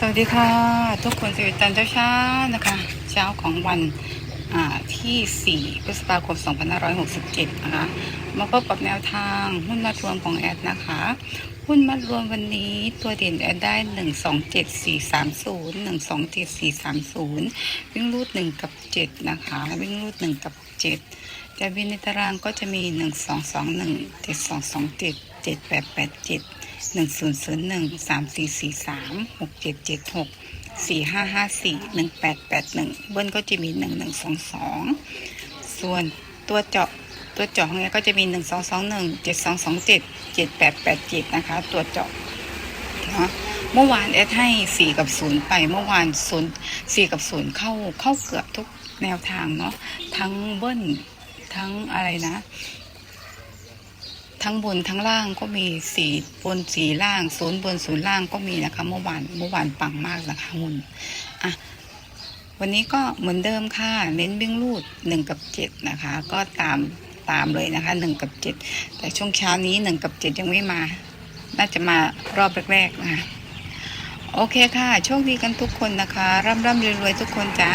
สวัสดีค่ะ ทุกคนสวัสดีตอนเช้าๆนะคะ เช้าของวัน ที่4พฤษภาคม 2567 นะคะ มาพบกับแนวทางหุ้นมัดรวมของแอดนะคะ หุ้นมัดรวมวันนี้ตัวเด่นแอดได้ 127430 127430 วิ่งรูด 1 กับ 7 นะคะ วิ่งรูด 1 กับ 7 จะวินงในตารางก็จะมี 1221 7227 7887 1001 3443 6776 สี่ห้าห้าสี่หนึ่งแปดแปดหนึ่งเบิ้ลก็จะมีหนึ่งหนึ่งสองสองส่วนตัวเจาะตัวเจาะของเนี้ก็จะมีหนึ่งสองสองหนึ่งเจ็ดสองสองเจ็ดเจ็ดแปดแปดเจ็ดนะคะ ตัวเจาะเนาะเมื่อวานแอดให้สี่กับศูนย์ไปเมื่อวานศูนย์สี่กับศูนย์เข้าเข้าเกือบทุกแนวทางเนาะทั้งเบิ้ลทั้งอะไรนะ ทั้งบนทั้งล่างก็มีสีบนสีล่างศูนย์บนศูนย์ล่างก็มีนะคะเมื่อวานเมื่อวานปังมากนะคะหุ่นอะวันนี้ก็เหมือนเดิมค่ะ เน้นวิ่งลูดหนึ่งกับเจ็ดนะคะ ก็ตามตามเลยนะคะหนึ่งกับเจ็ดแต่ช่วงเช้านี้หนึ่งกับเจ็ดยังไม่มา น่าจะมารอบแรกๆนะคะโอเคค่ะ โชคดีกันทุกคนนะคะ ร่ำร่ำรวยๆทุกคนจ้า